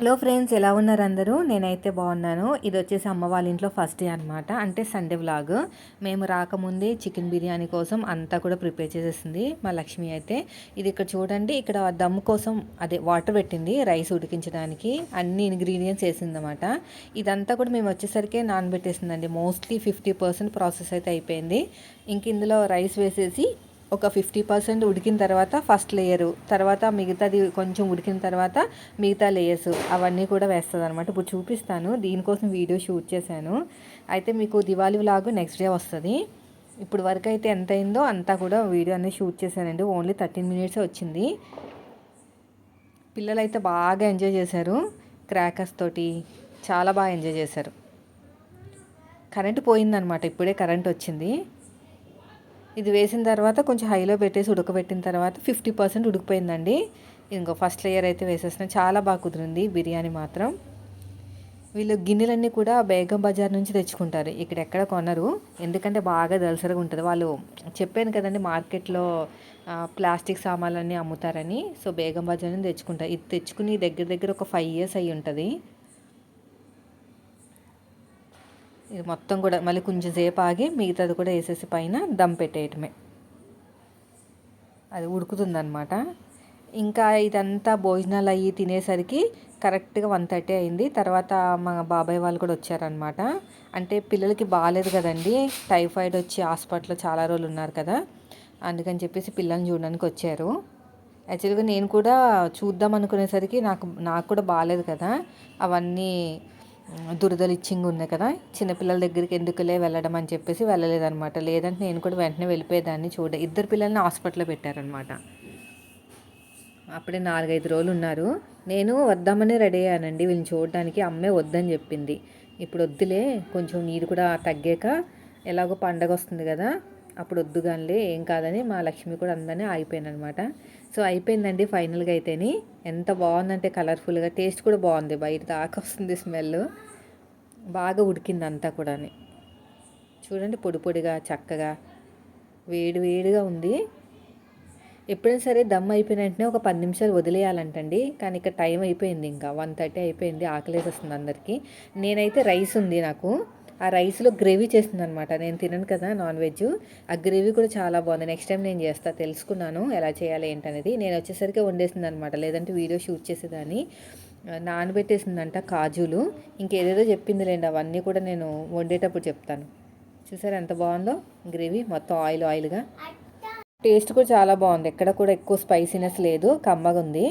Hello friends ఎలా ఉన్నారు అందరూ? నేనైతే బాగున్నాను. ఇది వచ్చేసి అమ్మ వాళ్ళ ఇంట్లో ఫస్ట్ డే అనమాట అంటే సండే వ్లాగ్. మేము రాకముందే చికెన్ బిర్యానీ కోసం అంతా కూడా ప్రిపేర్ చేసేసింది మా లక్ష్మి అయితే. ఇది ఇక్కడ చూడండి ఇక్కడ దమ్ కోసం అదే వాటర్ పెట్టింది రైస్ ఉడికించడానికి. అన్ని ఇంగ్రీడియంట్స్ వేసిందన్నమాట. ఇదంతా కూడా మేము వచ్చేసరికి నానబెట్టేసిందండి. మోస్ట్లీ ఫిఫ్టీ పర్సెంట్ ప్రాసెస్ అయితే అయిపోయింది. ఇంక ఇందులో రైస్ వేసేసి ఒక ఫిఫ్టీ పర్సెంట్ ఉడికిన తర్వాత ఫస్ట్ లేయరు. తర్వాత మిగతాది కొంచెం ఉడికిన తర్వాత మిగతా లేయర్స్ అవన్నీ కూడా వేస్తుంది అనమాట ఇప్పుడు చూపిస్తాను. దీనికోసం వీడియో షూట్ చేశాను. అయితే మీకు దివాళీ లాగు నెక్స్ట్ డే వస్తుంది. ఇప్పుడు వరకు అయితే ఎంత అయిందో అంతా కూడా వీడియో అనేది షూట్ చేశానండి. ఓన్లీ థర్టీన్ మినిట్స్ వచ్చింది. పిల్లలు అయితే బాగా ఎంజాయ్ చేశారు. క్రాకర్స్ తోటి చాలా బాగా ఎంజాయ్ చేశారు. కరెంట్ పోయిందనమాట ఇప్పుడే కరెంట్ వచ్చింది. ఇది వేసిన తర్వాత కొంచెం హైలో పెట్టేసి ఉడకబెట్టిన తర్వాత ఫిఫ్టీ పర్సెంట్ ఉడికిపోయిందండి. ఇంకో ఫస్ట్ లేయర్ అయితే వేసేసిన. చాలా బాగా కుదిరింది బిర్యానీ మాత్రం. వీళ్ళు గిన్నెలన్నీ కూడా బేగం బజార్ నుంచి తెచ్చుకుంటారు. ఇక్కడ ఎక్కడ కొనరు. ఎందుకంటే బాగా దలసరగా ఉంటుంది. వాళ్ళు చెప్పాను కదండి మార్కెట్లో ప్లాస్టిక్ సామాన్లన్నీ అమ్ముతారని. సో బేగం బజార్ నుంచి తెచ్చుకుంటారు ఇది తెచ్చుకుని దగ్గర దగ్గర ఒక ఫైవ్ ఇయర్స్ అయ్యి ఉంటుంది. ఇది మొత్తం కూడా మళ్ళీ కొంచెం సేపు ఆగి మిగతాది కూడా వేసేసి పైన దమ్ పెట్టేయటమే. అది ఉడుకుతుందనమాట ఇంకా ఇదంతా భోజనాలు అయ్యి తినేసరికి కరెక్ట్గా వన్ థర్టీ అయింది. తర్వాత మా బాబాయ్ వాళ్ళు కూడా వచ్చారనమాట అంటే పిల్లలకి బాగాలేదు కదండి. టైఫాయిడ్ వచ్చి హాస్పిటల్లో చాలా రోజులు ఉన్నారు కదా. అందుకని చెప్పేసి పిల్లల్ని చూడడానికి వచ్చారు. యాక్చువల్గా నేను కూడా చూద్దాం అనుకునేసరికి నాకు నాకు కూడా బాగాలేదు కదా. అవన్నీ దురదలు ఇచ్చింగ్ కదా చిన్నపిల్లల దగ్గరికి ఎందుకులే వెళ్ళడం అని చెప్పేసి వెళ్ళలేదనమాట లేదంటే నేను కూడా వెంటనే వెళ్ళిపోయేదాన్ని చూడ ఇద్దరు పిల్లల్ని హాస్పిటల్లో పెట్టారనమాట అప్పుడే నాలుగైదు రోజులు ఉన్నారు నేను వద్దామని రెడీ అయ్యానండి. వీళ్ళని చూడడానికి అమ్మే వద్దని చెప్పింది. ఇప్పుడు వద్దులే కొంచెం నీరు కూడా తగ్గాక ఎలాగో పండగ వస్తుంది కదా. అప్పుడు వద్దు ఏం కాదని మా లక్ష్మి కూడా అందరినీ ఆగిపోయాను అనమాట సో అయిపోయిందండి ఫైనల్గా అయితేని. ఎంత బాగుందంటే కలర్ఫుల్గా టేస్ట్ కూడా బాగుంది. బయట దాకా వస్తుంది స్మెల్ బాగా ఉడికింది అంతా కూడా చూడండి పొడి పొడిగా చక్కగా వేడి వేడిగా ఉంది. ఎప్పుడైనా సరే దమ్ అయిపోయిన వెంటనే ఒక పది నిమిషాలు వదిలేయాలంటండి. కానీ ఇక టైం అయిపోయింది ఇంకా. వన్ థర్టీ అయిపోయింది. ఆకలేసి వస్తుంది అందరికీ. నేనైతే రైస్ ఉంది నాకు. ఆ రైస్లో గ్రేవీ చేసింది అనమాట నేను తినను కదా నాన్ వెజ్ ఆ గ్రేవీ కూడా చాలా బాగుంది. నెక్స్ట్ టైం నేను చేస్తా తెలుసుకున్నాను ఎలా చేయాలి ఏంటనేది. నేను వచ్చేసరికి వండేసింది అనమాట లేదంటే వీడియో షూట్ చేసేదాన్ని. నానబెట్టేసిందంట కాజులు. ఇంకేదేదో చెప్పిందిలేండి అవన్నీ కూడా నేను వండేటప్పుడు చెప్తాను. చూసారు ఎంత బాగుందో గ్రేవీ మొత్తం ఆయిల్ ఆయిల్గా. టేస్ట్ కూడా చాలా బాగుంది. ఎక్కడ కూడా ఎక్కువ స్పైసీనెస్ లేదు కమ్మగా ఉంది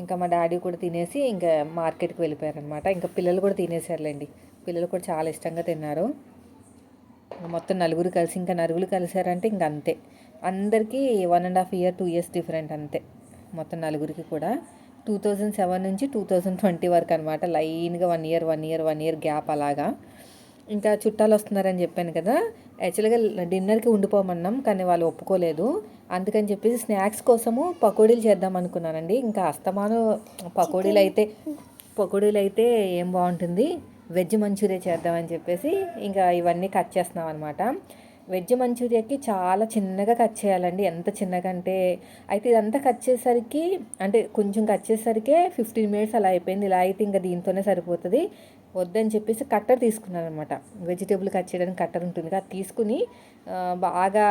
ఇంకా మా డాడీ కూడా తినేసి ఇంకా మార్కెట్కి వెళ్ళిపోయారనమాట ఇంకా పిల్లలు కూడా తినేసారులేండి. పిల్లలు కూడా చాలా ఇష్టంగా తిన్నారు. మొత్తం నలుగురు కలిసి ఇంకా నలుగురు కలిసారంటే ఇంక అంతే. అందరికీ one and half year two years different అంతే. మొత్తం నలుగురికి కూడా. టూ థౌజండ్ సెవెన్ నుంచి టూ థౌజండ్ ట్వంటీ వరకు అనమాట లైన్గా one year one year one year gap అలాగా. ఇంకా చుట్టాలు వస్తున్నారని చెప్పాను కదా. యాక్చువల్గా డిన్నర్కి ఉండిపోమన్నాం కానీ వాళ్ళు ఒప్పుకోలేదు. అందుకని చెప్పేసి స్నాక్స్ కోసము పకోడీలు చేద్దాం అనుకున్నానండి. ఇంకా అస్తమాను పకోడీలు అయితే పకోడీలు అయితే ఏం బాగుంటుంది? వెజ్ మంచూరియా చేద్దామని చెప్పేసి ఇంకా ఇవన్నీ కట్ చేస్తున్నాం అనమాట వెజ్ మంచూరియాకి చాలా చిన్నగా కట్ చేయాలండి. ఎంత చిన్నగా అంటే అయితే ఇదంతా కట్ చేసేసరికి అంటే కొంచెం కట్ చేసరికే ఫిఫ్టీన్ మినిట్స్ అలా అయిపోయింది. ఇలా అయితే ఇంకా దీంతోనే సరిపోతుంది. వద్దని చెప్పేసి కట్టర్ తీసుకున్నాను అనమాట వెజిటేబుల్ కట్ చేయడానికి కట్టర్ ఉంటుంది అది తీసుకుని బాగా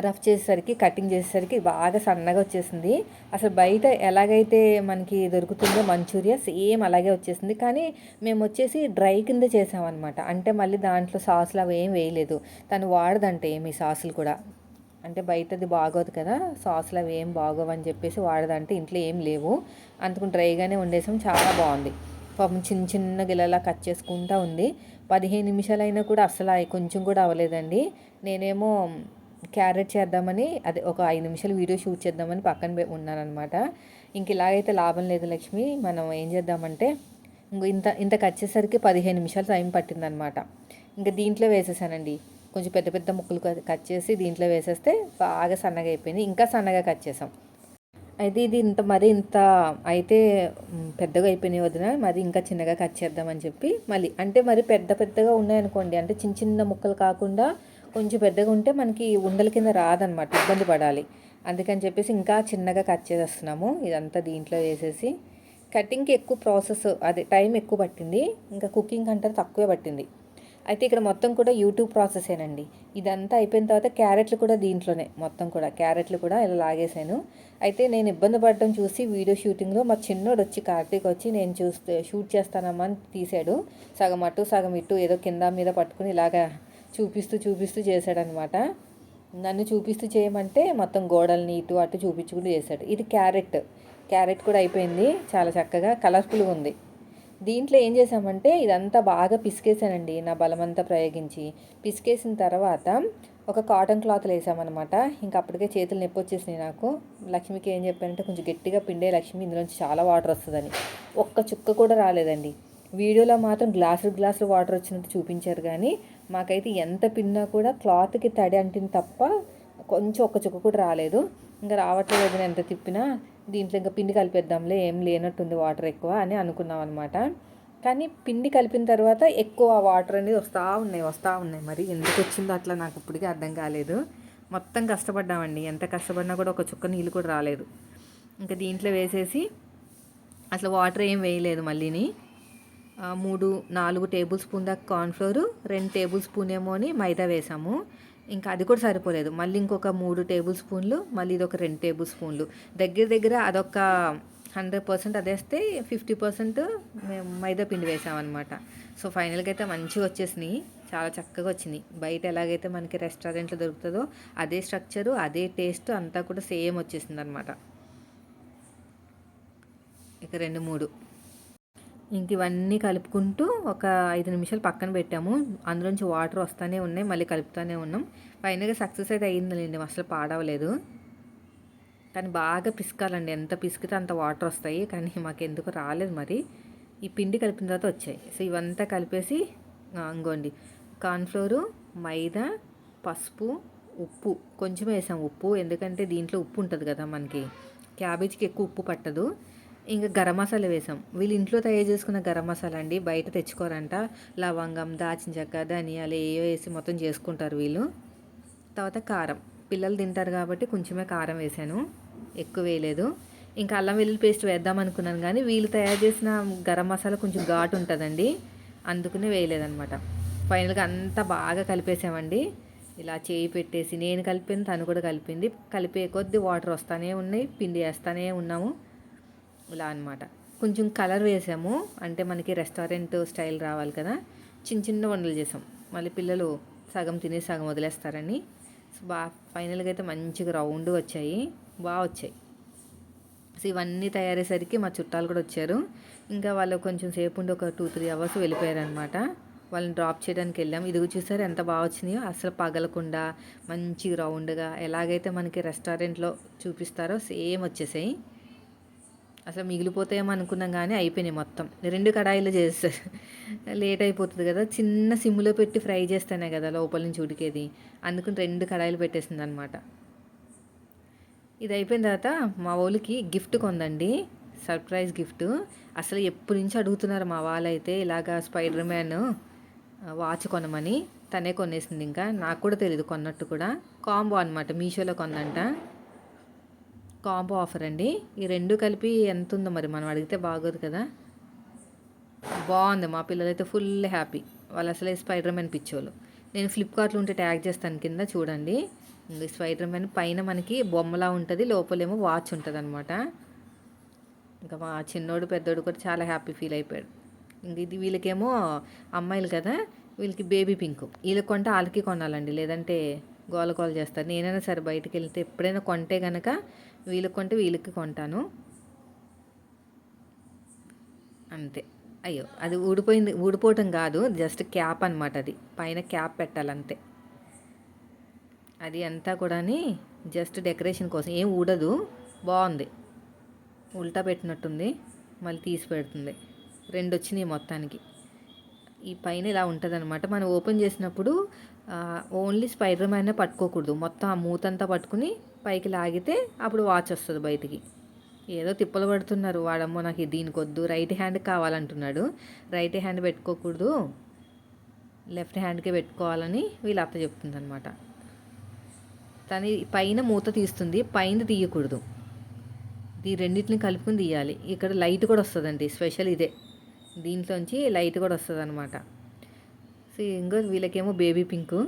రఫ్ చేసేసరికి కటింగ్ చేసేసరికి బాగా సన్నగా వచ్చేసింది. అసలు బయట ఎలాగైతే మనకి దొరుకుతుందో మంచూరియా సేమ్ అలాగే వచ్చేసింది. కానీ మేము వచ్చేసి డ్రై కింద చేసామన్నమాట. అంటే మళ్ళీ దాంట్లో సాసులు అవి ఏం వేయలేదు. తను వాడదంటే ఏమి సాసులు కూడా. అంటే బయటది బాగోదు కదా సాసులు అవి ఏం బాగోవని చెప్పేసి వాడదంటే ఇంట్లో ఏం లేవు. అందుకు డ్రైగానే వండేసాం. చాలా బాగుంది. పాపం చిన్న చిన్న గిలలా కట్ చేసుకుంటా ఉంది. పదిహేను నిమిషాలైనా కూడా అసలు కొంచెం కూడా అవ్వలేదండి. నేనేమో క్యారెట్ చేద్దామని అదే ఒక ఐదు నిమిషాలు వీడియో షూట్ చేద్దామని పక్కన ఉన్నానమాట ఇంక ఇలాగైతే లాభం లేదు లక్ష్మి. మనం ఏం చేద్దామంటే ఇంక ఇంత ఇంత వచ్చేసరికి పదిహేను నిమిషాలు టైం పట్టిందనమాట ఇంకా దీంట్లో వేసేసానండి. కొంచెం పెద్ద పెద్ద ముక్కలు కట్ చేసి దీంట్లో వేసేస్తే బాగా సన్నగా అయిపోయింది. ఇంకా సన్నగా కట్ చేసాం. అయితే ఇది ఇంత మరి ఇంత అయితే పెద్దగా అయిపోయినాయి వదిన. మరి ఇంకా చిన్నగా కట్ చేద్దామని చెప్పి మళ్ళీ అంటే మరి పెద్ద పెద్దగా ఉన్నాయనుకోండి అంటే చిన్న చిన్న ముక్కలు కాకుండా కొంచెం పెద్దగా ఉంటే మనకి ఉండల కింద రాదనమాట ఇబ్బంది పడాలి. అందుకని చెప్పేసి ఇంకా చిన్నగా కట్ చేసేస్తున్నాము. ఇదంతా దీంట్లో వేసేసి కటింగ్కి ఎక్కువ ప్రాసెస్ అదే టైం ఎక్కువ పట్టింది. ఇంకా కుకింగ్ అంటే తక్కువే పట్టింది. అయితే ఇక్కడ మొత్తం కూడా యూట్యూబ్ ప్రాసెసేనండి. ఇదంతా అయిపోయిన తర్వాత క్యారెట్లు కూడా దీంట్లోనే మొత్తం కూడా క్యారెట్లు కూడా ఇలా లాగేశాను అయితే నేను ఇబ్బంది పడడం చూసి వీడియో షూటింగ్లో మా చిన్నోడు వచ్చి కార్తీక్ వచ్చి నేను చూస్తే షూట్ చేస్తానమ్మా అని తీశాడు సగం అటు సగం ఇటు ఏదో కింద మీద పట్టుకుని ఇలాగా చూపిస్తూ చూపిస్తూ చేశాడనమాట. నన్ను చూపిస్తూ చేయమంటే మొత్తం గోడల్ని ఇటు అటు చూపించుకుంటూ చేశాడు. ఇది క్యారెట్. క్యారెట్ కూడా అయిపోయింది. చాలా చక్కగా కలర్ఫుల్గా ఉంది. దీంట్లో ఏం చేసామంటే ఇదంతా బాగా పిసికేసానండి. నా బలమంతా ప్రయోగించి పిసికేసిన తర్వాత ఒక కాటన్ క్లాత్ వేసామన్నమాట ఇంకా అప్పటికే చేతులు నొప్పి వచ్చేసినాయి నాకు. లక్ష్మికి ఏం చెప్పానంటే కొంచెం గట్టిగా పిండే లక్ష్మి ఇందులోంచి చాలా వాటర్ వస్తుందని. ఒక్క చుక్క కూడా రాలేదండి. వీడియోలో మాత్రం గ్లాసులు గ్లాసులు వాటర్ వచ్చినట్టు చూపించారు కానీ మాకైతే ఎంత పిన్నా కూడా క్లాత్కి తడి అంటింది తప్ప కొంచెం ఒక్క చుక్క కూడా రాలేదు. ఇంకా రావట్లేదు ఎంత తిప్పినా. దీంట్లో ఇంకా పిండి కలిపేద్దాంలే ఏం లేనట్టుంది వాటర్ ఎక్కువ అని అనుకున్నాం అనమాట కానీ పిండి కలిపిన తర్వాత ఎక్కువ వాటర్ అనేది వస్తూ ఉన్నాయి వస్తూ ఉన్నాయి. మరి ఎందుకు వచ్చిందో అట్లా నాకు ఇప్పటికీ అర్థం కాలేదు. మొత్తం కష్టపడ్డామండి. ఎంత కష్టపడినా కూడా ఒక చుక్క నీళ్ళు కూడా రాలేదు. ఇంకా దీంట్లో వేసేసి అసలు వాటర్ ఏం వేయలేదు మళ్ళీని. మూడు నాలుగు టేబుల్ స్పూన్ దాకా కార్న్ఫ్లోరు రెండు టేబుల్ స్పూన్ ఏమో అని మైదా వేసాము. ఇంకా అది కూడా సరిపోలేదు. మళ్ళీ ఇంకొక మూడు టేబుల్ స్పూన్లు మళ్ళీ ఇది ఒక రెండు టేబుల్ స్పూన్లు. దగ్గర దగ్గర అదొక హండ్రెడ్ పర్సెంట్ అదేస్తే ఫిఫ్టీ పర్సెంట్ మేము మైదా పిండి వేసామన్నమాట. సో ఫైనల్గా అయితే మంచిగా వచ్చేసినాయి. చాలా చక్కగా వచ్చినాయి బయట ఎలాగైతే మనకి రెస్టారెంట్లో దొరుకుతుందో అదే స్ట్రక్చరు అదే టేస్ట్ అంతా కూడా సేమ్ వచ్చేసింది అనమాట ఇక రెండు మూడు. ఇంక ఇవన్నీ కలుపుకుంటూ ఒక ఐదు నిమిషాలు పక్కన పెట్టాము. అందులోంచి వాటర్ వస్తూనే ఉన్నాయి. మళ్ళీ కలుపుతూనే ఉన్నాం. ఫైనల్గా సక్సెస్ అయితే అయ్యిందండి అసలు పాడవలేదు. కానీ బాగా పిసకాలండి. ఎంత పిసికితే అంత వాటర్ వస్తాయి. కానీ మాకు ఎందుకు రాలేదు మరి. ఈ పిండి కలిపిన తర్వాత వచ్చాయి. సో ఇవంతా కలిపేసి ఇంకోండి కార్న్ఫ్లోరు మైదా పసుపు ఉప్పు. కొంచెం వేసాం ఉప్పు. ఎందుకంటే దీంట్లో ఉప్పు ఉంటుంది కదా మనకి. క్యాబేజ్కి ఎక్కువ ఉప్పు పట్టదు. ఇంకా గరం మసాలా వేసాం. వీళ్ళు ఇంట్లో తయారు చేసుకున్న గరం మసాలా అండి. బయట తెచ్చుకోరంట. లవంగం దాచిన చెక్క ధనియాలు ఏవో వేసి మొత్తం చేసుకుంటారు వీళ్ళు. తర్వాత కారం. పిల్లలు తింటారు కాబట్టి కొంచెమే కారం వేసాను. ఎక్కువ వేయలేదు. ఇంకా అల్లం వెల్లుల్లి పేస్ట్ వేద్దాం అనుకున్నాను కానీ వీళ్ళు తయారు చేసిన గరం మసాలా కొంచెం ఘాటు ఉంటుందండి. అందుకునే వేయలేదనమాట ఫైనల్గా అంతా బాగా కలిపేసామండి. ఇలా చేయి పెట్టేసి నేను కలిపింది తను కూడా కలిపింది. కలిపే కొద్దీ వాటర్ వస్తూనే ఉన్నాయి పిండి వేస్తూనే ఉన్నాము. ఇలా అనమాట కొంచెం కలర్ వేసాము. అంటే మనకి రెస్టారెంట్ స్టైల్ రావాలి కదా. చిన్న చిన్న వంటలు చేసాం. మళ్ళీ పిల్లలు సగం తిని సగం వదిలేస్తారని. సో బాగా ఫైనల్గా అయితే మంచిగా రౌండ్ వచ్చాయి. బాగా వచ్చాయి. సో ఇవన్నీ తయారయ్యేసరికి మా చుట్టాలు కూడా వచ్చారు. ఇంకా వాళ్ళు కొంచెం సేపు ఉండి ఒక టూ త్రీ అవర్స్ వెళ్ళిపోయారనమాట వాళ్ళని డ్రాప్ చేయడానికి వెళ్ళాం. ఇది చూసారు ఎంత బాగా వచ్చినాయో. అసలు పగలకుండా మంచి రౌండ్గా ఎలాగైతే మనకి రెస్టారెంట్లో చూపిస్తారో సేమ్ వచ్చేసాయి. అసలు మిగిలిపోతాయేమో అనుకున్నాం కానీ అయిపోయినాయి మొత్తం. రెండు కడాయిలు చేస్తారు లేట్ అయిపోతుంది కదా. చిన్న సిమ్లో పెట్టి ఫ్రై చేస్తేనే కదా లోపల నుంచి ఉడికేది. అందుకని రెండు కడాయిలు పెట్టేసింది అనమాట ఇది అయిపోయిన తర్వాత మా వాళ్ళకి గిఫ్ట్ కొందండి. Surprise gift. అసలు ఎప్పటి నుంచి అడుగుతున్నారు మా వాళ్ళైతే ఇలాగా స్పైడర్ మ్యాన్ వాచ్ కొనమని. తనే కొనేసింది ఇంకా. నాకు కూడా తెలియదు కొన్నట్టు కూడా. కాంబో అనమాట మీషోలో కొందంట. కాంబో ఆఫర్ అండి. ఈ రెండు కలిపి ఎంత ఉందో మరి మనం అడిగితే బాగోదు కదా. బాగుంది. మా పిల్లలైతే ఫుల్ హ్యాపీ. వాళ్ళు అసలే స్పైడర్ మ్యాన్ పిచ్చోళ్ళు. నేను ఫ్లిప్కార్ట్లో ఉంటే ట్యాగ్ చేస్తాను కింద చూడండి. స్పైడర్ మ్యాన్ పైన మనకి బొమ్మలా ఉంటుంది లోపలేమో వాచ్ ఉంటుంది అనమాట ఇంకా మా చిన్నోడు పెద్దోడు కూడా చాలా హ్యాపీ ఫీల్ అయిపోయాడు. ఇంక ఇది వీళ్ళకేమో అమ్మాయిలు కదా వీళ్ళకి బేబీ పింక్. వీళ్ళకి కొంటే వాళ్ళకి కొనాలండి. లేదంటే గోల గోల చేస్తారు. నేనైనా సరే బయటకు వెళ్తే ఎప్పుడైనా కొంటే కనుక వీళ్ళకి కొంటే వీళ్ళకి కొంటాను. అంతే. అయ్యో అది ఊడిపోయింది ఊడిపోవటం కాదు జస్ట్ క్యాప్ అనమాట అది. పైన క్యాప్ పెట్టాలంతే. అది అంతా కూడా జస్ట్ డెకరేషన్ కోసం. ఏం ఊడదు బాగుంది. ఉల్టా పెట్టినట్టుంది మళ్ళీ తీసి పెడుతుంది. రెండు వచ్చినాయి మొత్తానికి. ఈ పైన ఇలా ఉంటుంది అనమాట మనం ఓపెన్ చేసినప్పుడు ఓన్లీ స్పైడర్ మ్యాన్ పట్టుకోకూడదు. మొత్తం ఆ మూతంతా పట్టుకుని పైకి లాగితే అప్పుడు వాచ్ వస్తుంది బయటికి. ఏదో తిప్పలు పడుతున్నారు వాడమ్మో నాకు దీనికి వద్దు. రైట్ హ్యాండ్ కావాలంటున్నాడు. రైట్ హ్యాండ్ పెట్టుకోకూడదు. లెఫ్ట్ హ్యాండ్కే పెట్టుకోవాలని వీళ్ళ అత్త చెప్తుందనమాట తను పైన మూత తీస్తుంది. పైన తీయకూడదు. ఈ రెండింటిని కలుపుకుని తీయాలి. ఇక్కడ లైట్ కూడా వస్తుందండి. స్పెషల్ ఇదే. దీంట్లోంచి లైట్ కూడా వస్తుంది అనమాట సో ఇంకో వీళ్ళకేమో బేబీ పింకు.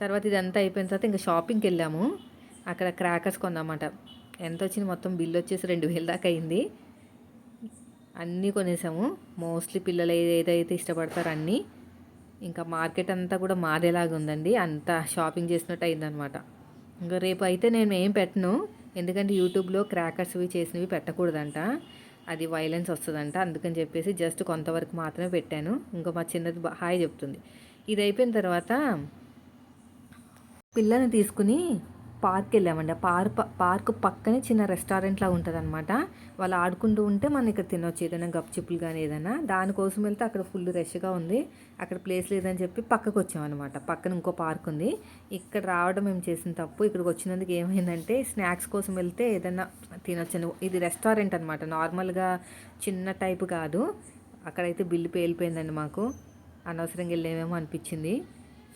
తర్వాత ఇదంతా అయిపోయిన తర్వాత ఇంకా షాపింగ్కి వెళ్ళాము. అక్కడ క్రాకర్స్ కొందామాట ఎంత వచ్చింది? మొత్తం బిల్ వచ్చేసి రెండు వేల దాకా అయింది. అన్నీ కొనేసాము. మోస్ట్లీ పిల్లలు ఏదైతే ఇష్టపడతారో అన్నీ. ఇంకా మార్కెట్ అంతా కూడా మాదేలాగా ఉందండి. అంతా షాపింగ్ చేసినట్టు అయిందనమాట ఇంకా రేపు అయితే నేను ఏం పెట్టను. ఎందుకంటే యూట్యూబ్లో క్రాకర్స్వి చేసినవి పెట్టకూడదంట. అది వైలెన్స్ వస్తుందంట. అందుకని చెప్పేసి జస్ట్ కొంతవరకు మాత్రమే పెట్టాను. ఇంకా మా చిన్నది హాయ్ చెప్తుంది. ఇది అయిపోయిన తర్వాత పిల్లని తీసుకుని పార్క్ వెళ్ళామండి. ఆ పార్క్ పార్క్ పక్కనే చిన్న రెస్టారెంట్లా ఉంటుంది అనమాట వాళ్ళు ఆడుకుంటూ ఉంటే మనం ఇక్కడ తినొచ్చు. ఏదైనా గప్చిప్పులు కానీ ఏదైనా. దానికోసం వెళ్తే అక్కడ ఫుల్ రష్గా ఉంది. అక్కడ ప్లేస్ లేదని చెప్పి పక్కకు వచ్చామన్నమాట. పక్కన ఇంకో పార్క్ ఉంది. ఇక్కడ రావడం మేము చేసిన తప్పు. ఇక్కడికి వచ్చినందుకు ఏమైందంటే స్నాక్స్ కోసం వెళ్తే ఏదైనా తినొచ్చాను ఇది రెస్టారెంట్ అనమాట నార్మల్గా చిన్న టైపు కాదు. అక్కడైతే బిల్లు పేలిపోయిందండి మాకు. అనవసరంగా వెళ్ళేమేమో అనిపించింది.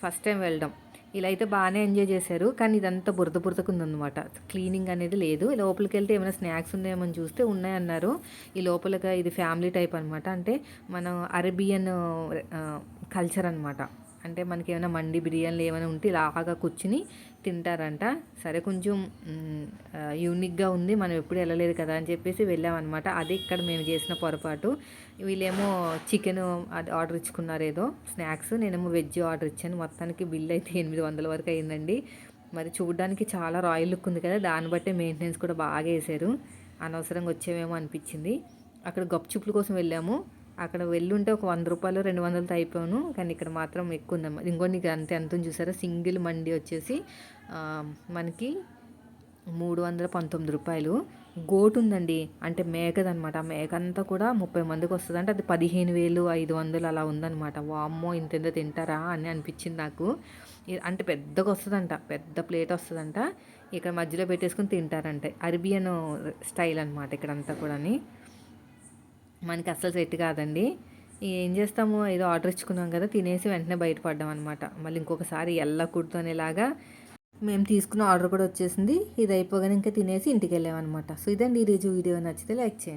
ఫస్ట్ టైం వెళ్ళడం. ఇలా అయితే బాగానే ఎంజాయ్ చేశారు. కానీ ఇదంతా బురద బురదకు ఉందన్నమాట క్లీనింగ్ అనేది లేదు. లోపలికి వెళ్తే ఏమైనా స్నాక్స్ ఉన్నాయేమని చూస్తే ఉన్నాయన్నారు. ఈ లోపలగా ఇది ఫ్యామిలీ టైప్ అనమాట అంటే మనం అరేబియన్ కల్చర్ అనమాట అంటే మనకి ఏమైనా మండి బిర్యానీలు ఏమైనా ఉంటే లాగా కూర్చుని తింటారంట. సరే కొంచెం యూనిక్గా ఉంది. మనం ఎప్పుడు వెళ్ళలేదు కదా అని చెప్పేసి వెళ్ళామన్నమాట. అది ఇక్కడ మేము చేసిన పొరపాటు. వీళ్ళేమో చికెన్ అది ఆర్డర్ ఇచ్చుకున్నారు ఏదో స్నాక్స్ నేనేమో వెజ్ ఆర్డర్ ఇచ్చాను. మొత్తానికి బిల్ అయితే ఎనిమిది వందల వరకు అయిందండి. మరి చూడడానికి చాలా రాయల్ లుక్ ఉంది కదా దాన్ని బట్టే మెయింటెనెన్స్ కూడా బాగా వేశారు. అనవసరంగా వచ్చేవేమో అనిపించింది. అక్కడ గప్చుప్పుల కోసం వెళ్ళాము. అక్కడ వెళ్ళుంటే ఒక వంద రూపాయలు రెండు వందలతో అయిపోయాను కానీ ఇక్కడ మాత్రం ఎక్కువ ఉందమ్మా ఇంకో నీకు అంతే అంతం చూసారా? సింగిల్ మండి వచ్చేసి మనకి మూడు వందల పంతొమ్మిది రూపాయలు. గోటు ఉందండి అంటే మేకదనమాట ఆ మేక అంతా కూడా ముప్పై మందికి వస్తుంది అంటే అది పదిహేను వేలు ఐదు వందలు అలా ఉందన్నమాట. వామ్మో ఇంత ఎంత తింటారా అని అనిపించింది నాకు. అంటే పెద్దగా వస్తుందంట. పెద్ద ప్లేట్ వస్తుందంట. ఇక్కడ మధ్యలో పెట్టేసుకుని తింటారంటే. అరబియన్ స్టైల్ అనమాట ఇక్కడంతా కూడా మనకి అస్సలు సెట్ కాదండి. ఏం చేస్తాము ఏదో ఆర్డర్ ఇచ్చుకున్నాం కదా తినేసి వెంటనే బయటపడ్డాం అనమాట మళ్ళీ ఇంకొకసారి వెళ్ళకూడదు అనేలాగా మేము తీసుకున్న ఆర్డర్ కూడా వచ్చేసింది. ఇది అయిపోగానే ఇంకా తినేసి ఇంటికి వెళ్ళామన్నమాట సో ఇదండి ఈరోజు వీడియో. నచ్చితే లైక్ చేయండి.